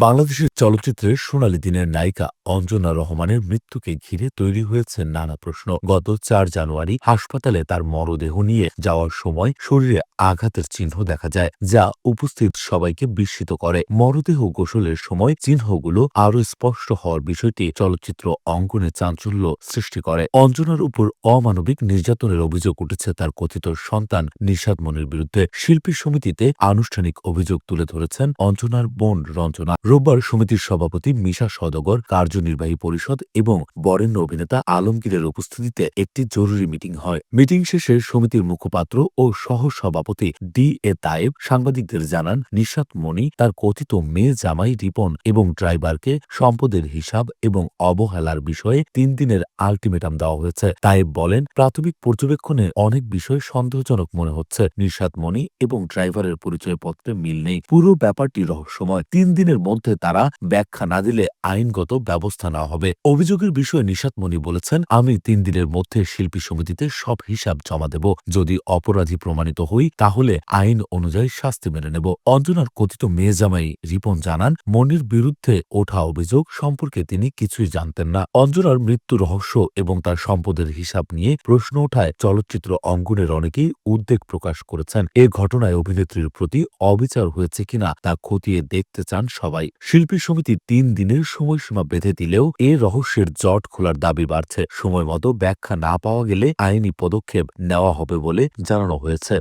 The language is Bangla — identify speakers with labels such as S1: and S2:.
S1: বাংলাদেশের চলচ্চিত্রের সোনালী দিনের নায়িকা অঞ্জনা রহমানের মৃত্যুকে ঘিরে তৈরি হয়েছে নানা প্রশ্ন। গত চার জানুয়ারি হাসপাতালে তার মরদেহ নিয়ে যাওয়ার সময় শরীরে আঘাতের চিহ্ন দেখা যায়, যা উপস্থিত সবাইকে বিস্মিত করে। মরদেহ গোসলের সময় চিহ্নগুলো আরও স্পষ্ট হওয়ার বিষয়টি চলচ্চিত্র অঙ্গনে চাঞ্চল্য সৃষ্টি করে। অঞ্জনার উপর অমানবিক নির্যাতনের অভিযোগ উঠেছে তার কথিত সন্তান নিশাদ মনির বিরুদ্ধে। শিল্পী সমিতিতে আনুষ্ঠানিক অভিযোগ তুলে ধরেছেন অঞ্জনার বোন রঞ্জনা। রোববার সমিতির সভাপতি মিশা সদগর কার্যনির্বাহী পরিষদ এবং বরেণ্য অভিনেতা আলমগীরের উপস্থিতিতে একটি জরুরি মিটিং হয়। মিটিং শেষে সমিতির মুখপাত্র ও সহ সভাপতি ডি এ তায়েব, সাংবাদিকদের জানান, নিশাত মণি তার কথিত মেয়ে জামাই রিপন এবং ড্রাইভারকে সম্পদের হিসাব এবং অবহেলার বিষয়ে তিন দিনের আলটিমেটাম দেওয়া হয়েছে। তায়েব বলেন, প্রাথমিক পর্যবেক্ষণে অনেক বিষয় সন্দেহজনক মনে হচ্ছে। নিশাত মণি এবং ড্রাইভারের পরিচয়পত্রে মিল নেই। পুরো ব্যাপারটি রহস্যময়। তিন দিনের মধ্যে তারা ব্যাখ্যা না দিলে আইনগত ব্যবস্থা নেওয়া হবে। অভিযোগের বিষয়ে নিশাত মণি বলেছেন, আমি তিন দিনের মধ্যে শিল্পী সমিতিতে সব হিসাব জমা দেব। যদি অপরাধী প্রমাণিত হই, তাহলে আইন অনুযায়ী শাস্তি মেনে নেব। অঞ্জনার কথিত মেয়ে জামাই রিপন জানান, মনির বিরুদ্ধে ওঠা অভিযোগ সম্পর্কে তিনি কিছুই জানতেন না। অঞ্জনার মৃত্যু রহস্য এবং তার সম্পদের হিসাব নিয়ে প্রশ্ন ওঠায় চলচ্চিত্র অঙ্গনের অনেকেই উদ্বেগ প্রকাশ করেছেন। এ ঘটনায় অভিনেত্রীর প্রতি অবিচার হয়েছে কিনা তা খতিয়ে দেখতে চান সবাই শিল্পী সমিতি তিন দিনের সময়সীমা বেঁধে দিলেও এ রহস্যের জট খোলার দাবি বাড়ছে। সময় মতো ব্যাখ্যা না পাওয়া গেলে আইনি পদক্ষেপ নেওয়া হবে বলে জানানো হয়েছে।